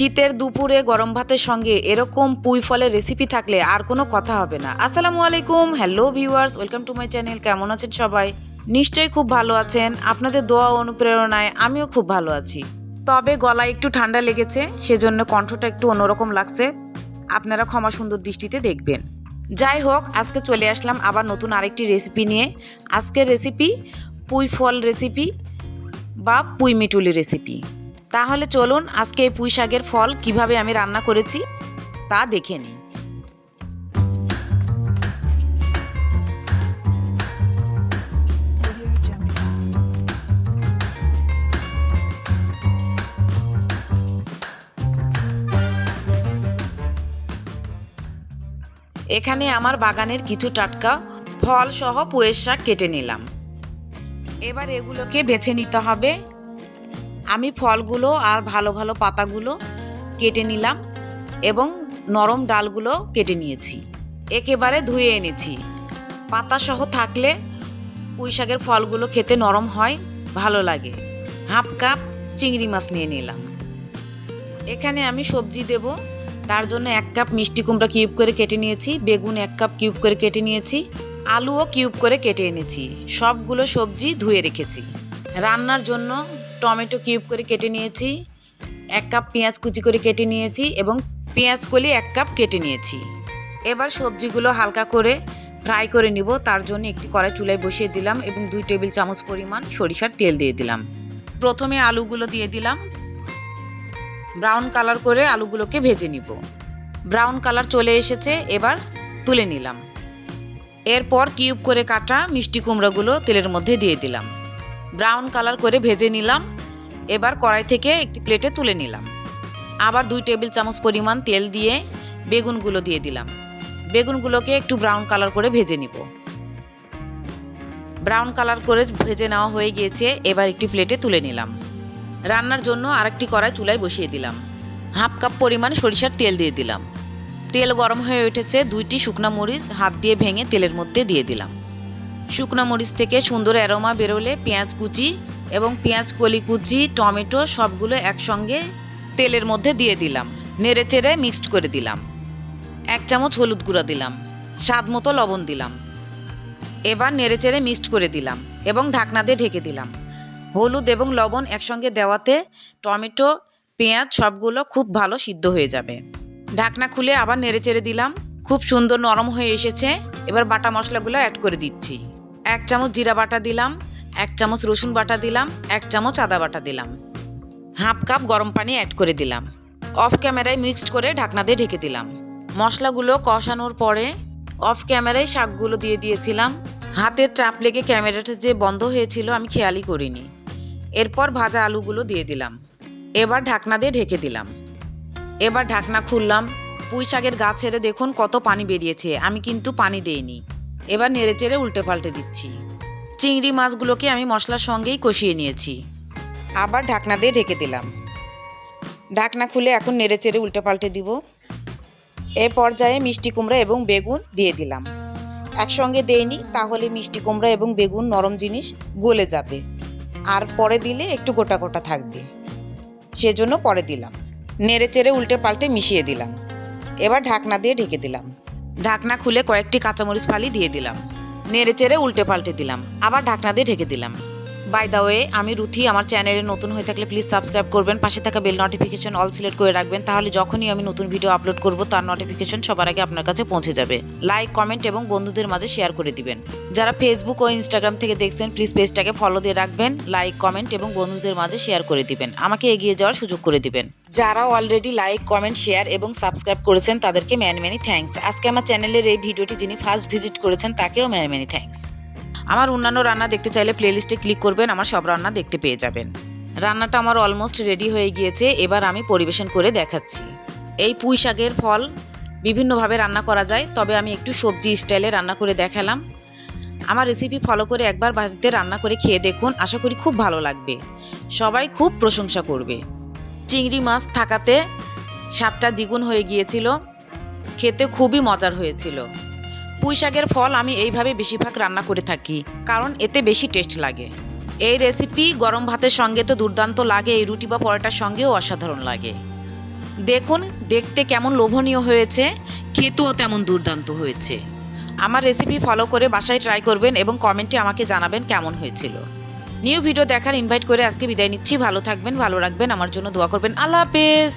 শীতের দুপুরে গরম ভাতের সঙ্গে এরকম পুঁই ফলের রেসিপি থাকলে আর কোনো কথা হবে না। আসসালামু আলাইকুম hello viewers welcome to my channel কেমন আছেন সবাই? নিশ্চয়ই খুব ভালো আছেন। আপনাদের দোয়া অনুপ্রেরণায় আমিও খুব ভালো আছি। তবে গলায় একটু ঠান্ডা লেগেছে, সেজন্য কণ্ঠটা একটু অন্যরকম লাগছে। আপনারা ক্ষমা সুন্দর দৃষ্টিতে দেখবেন। যাই হোক, আজকে চলে আসলাম আবার নতুন আরেকটি রেসিপি নিয়ে। আজকের রেসিপি পুঁই ফল রেসিপি বা পুঁই মিটুলি রেসিপি তাহলে চলুন আজকে এই পুঁই শাকের ফল কীভাবে আমি রান্না করেছি তা দেখে নিই। এখানে আমার বাগানের কিছু টাটকা ফল সহ পুঁয়ের শাক কেটে নিলাম। এবার এগুলোকে বেছে নিতে হবে আমি ফলগুলো আর ভালো ভালো পাতাগুলো কেটে নিলাম এবং নরম ডালগুলো কেটে নিয়েছি। একেবারে ধুয়ে এনেছি। পাতা সহ থাকলে পুঁই শাকের ফলগুলো খেতে নরম হয়, ভালো লাগে। হাফ কাপ চিংড়ি মাছ নিয়ে নিলাম। এখানে আমি সবজি দেব। তার জন্য এক কাপ মিষ্টি কুমড়া কিউব করে কেটে নিয়েছি, বেগুন এক কাপ কিউব করে কেটে নিয়েছি, আলুও কিউব করে কেটে এনেছি। সবগুলো সবজি ধুয়ে রেখেছি। রান্নার জন্য টমেটো কিউব করে কেটে নিয়েছি, এক কাপ পেঁয়াজ কুচি করে কেটে নিয়েছি এবং পেঁয়াজ কলি এক কাপ কেটে নিয়েছি। এবার সবজিগুলো হালকা করে ফ্রাই করে নিব, তার জন্য একটি কড়াই চুলায় বসিয়ে দিলাম এবং দুই টেবিল চামচ পরিমাণ সরিষার তেল দিয়ে দিলাম। প্রথমে আলুগুলো দিয়ে দিলাম। ব্রাউন কালার করে আলুগুলোকে ভেজে নিব। ব্রাউন কালার চলে এসেছে, এবার তুলে নিলাম। এরপর কিউব করে কাটা মিষ্টি কুমড়োগুলো তেলের মধ্যে দিয়ে দিলাম। ব্রাউন কালার করে ভেজে নিলাম। এবার কড়াই থেকে একটি প্লেটে তুলে নিলাম। আবার দুই টেবিল চামচ পরিমাণ তেল দিয়ে বেগুনগুলো দিয়ে দিলাম। বেগুনগুলোকে একটু ব্রাউন কালার করে ভেজে নিব। ব্রাউন কালার করে ভেজে নেওয়া হয়ে গিয়েছে, এবার একটি প্লেটে তুলে নিলাম। রান্নার জন্য আরেকটি কড়াই চুলায় বসিয়ে দিলাম। হাফ কাপ পরিমাণ সরিষার তেল দিয়ে দিলাম। তেল গরম হয়ে উঠেছে দুইটি শুকনা মরিচ হাত দিয়ে ভেঙে তেলের মধ্যে দিয়ে দিলাম। শুকনো মরিচ থেকে সুন্দর অ্যারোমা বেরোলে পেঁয়াজ কুচি এবং পেঁয়াজ, কলি কুচি, টমেটো সবগুলো একসঙ্গে তেলের মধ্যে দিয়ে দিলাম। নেড়ে চেড়ে মিক্সড করে দিলাম। এক চামচ হলুদ গুঁড়া দিলাম। স্বাদ মতো লবণ দিলাম। এবার নেড়ে চেড়ে মিক্সড করে দিলাম এবং ঢাকনা দিয়ে ঢেকে দিলাম। হলুদ এবং লবণ একসঙ্গে দেওয়াতে টমেটো, পেঁয়াজ সবগুলো খুব ভালো সিদ্ধ হয়ে যাবে। ঢাকনা খুলে আবার নেড়ে চেড়ে দিলাম। খুব সুন্দর নরম হয়ে এসেছে। এবার বাটা মশলাগুলো অ্যাড করে দিচ্ছি। এক চামচ জিরা বাটা দিলাম, এক চামচ রসুন বাটা দিলাম, এক চামচ আদা বাটা দিলাম। হাফ কাপ গরম পানি অ্যাড করে দিলাম। অফ ক্যামেরায় মিক্সড করে ঢাকনা দিয়ে ঢেকে দিলাম। মশলাগুলো কষানোর পরে অফ ক্যামেরায় শাকগুলো দিয়ে দিয়েছিলাম। হাতের চাপ লেগে ক্যামেরাটা যে বন্ধ হয়েছিল আমি খেয়ালই করিনি। এরপর ভাজা আলুগুলো দিয়ে দিলাম। এবার ঢাকনা দিয়ে ঢেকে দিলাম। এবার ঢাকনা খুললাম। পুঁই শাকের গা ছেড়ে দেখুন কত পানি বেরিয়েছে। আমি কিন্তু পানি দেইনি। এবার নেড়ে চেড়ে উল্টে পাল্টে দিচ্ছি। চিংড়ি মাছগুলোকে আমি মশলার সঙ্গেই কষিয়ে নিয়েছি। আবার ঢাকনা দিয়ে ঢেকে দিলাম। ঢাকনা খুলে এখন নেড়ে চেড়ে উল্টে পাল্টে দিব। এ পর্যায়ে মিষ্টি কুমড়া এবং বেগুন দিয়ে দিলাম। একসঙ্গে দেইনি, তাহলে মিষ্টি কুমড়া এবং বেগুন নরম জিনিস গলে যাবে। আর পরে দিলে একটু গোটা গোটা থাকবে। সেজন্য পরে দিলাম। নেড়ে চেড়ে উল্টে পাল্টে মিশিয়ে দিলাম। এবার ঢাকনা দিয়ে ঢেকে দিলাম। ঢাকনা খুলে কয়েকটি কাঁচামরিচ ফালি দিয়ে দিলাম। নেড়ে চেড়ে উল্টে পাল্টে দিলাম। আবার ঢাকনা দিয়ে ঢেকে দিলাম। বাই দা ওয়ে আমি রুথি, আমার চ্যানেলে নতুন হয়ে থাকলে প্লিজ সাবস্ক্রাইব করবেন, পাশে থাকা বেল নোটিফিকেশন অল সিলেক্ট করে রাখবেন, তাহলে যখনই আমি নতুন ভিডিও আপলোড করব, তার নোটিফিকেশন সবার আগে আপনার কাছে পৌঁছে যাবে। লাইক কমেন্ট এবং বন্ধুদের মাঝে শেয়ার করে দিবেন। যারা ফেসবুক ও ইনস্টাগ্রাম থেকে দেখছেন প্লিজ পেজটাকে ফলো দিয়ে রাখবেন লাইক কমেন্ট এবং বন্ধুদের মাঝে শেয়ার করে দিবেন। আমাকে এগিয়ে যাওয়ার সুযোগ করে দিবেন। যারা অলরেডি লাইক কমেন্ট শেয়ার এবং সাবস্ক্রাইব করেছেন, তাদেরকে ম্যানি ম্যানি থ্যাঙ্কস আজকে আমার চ্যানেলের এই ভিডিওটি যিনি ফার্স্ট ভিজিট করেছেন, তাকেও ম্যানি ম্যানি থ্যাঙ্কস আমার অন্যান্য রান্না দেখতে চাইলে প্লেলিস্টে ক্লিক করবেন, আমার সব রান্না দেখতে পেয়ে যাবেন। রান্নাটা আমার অলমোস্ট রেডি হয়ে গিয়েছে, এবার আমি পরিবেশন করে দেখাচ্ছি। এই পুঁই শাকের ফল বিভিন্নভাবে রান্না করা যায়, তবে আমি একটু সবজি স্টাইলে রান্না করে দেখালাম। আমার রেসিপি ফলো করে একবার বাড়িতে রান্না করে খেয়ে দেখুন, আশা করি খুব ভালো লাগবে। সবাই খুব প্রশংসা করবে। চিংড়ি মাছ থাকাতে স্বাদটা দ্বিগুণ হয়ে গিয়েছিল। খেতে খুবই মজার হয়েছিল। পুঁই শাকের ফল আমি এইভাবে বেশিরভাগ রান্না করে থাকি, কারণ এতে বেশি টেস্ট লাগে। এই রেসিপি গরম ভাতের সঙ্গে তো দুর্দান্ত লাগে, এই রুটি বা পরোটার সঙ্গেও অসাধারণ লাগে। দেখুন, দেখতে কেমন লোভনীয় হয়েছে, খেতেও তেমন দুর্দান্ত হয়েছে। আমার রেসিপি ফলো করে বাসায় ট্রাই করবেন এবং কমেন্টে আমাকে জানাবেন কেমন হয়েছিল। নিউ ভিডিও দেখার ইনভাইট করে আজকে বিদায় নিচ্ছি। ভালো থাকবেন, ভালো রাখবেন, আমার জন্য দোয়া করবেন। আল্লাহ হাফেজ।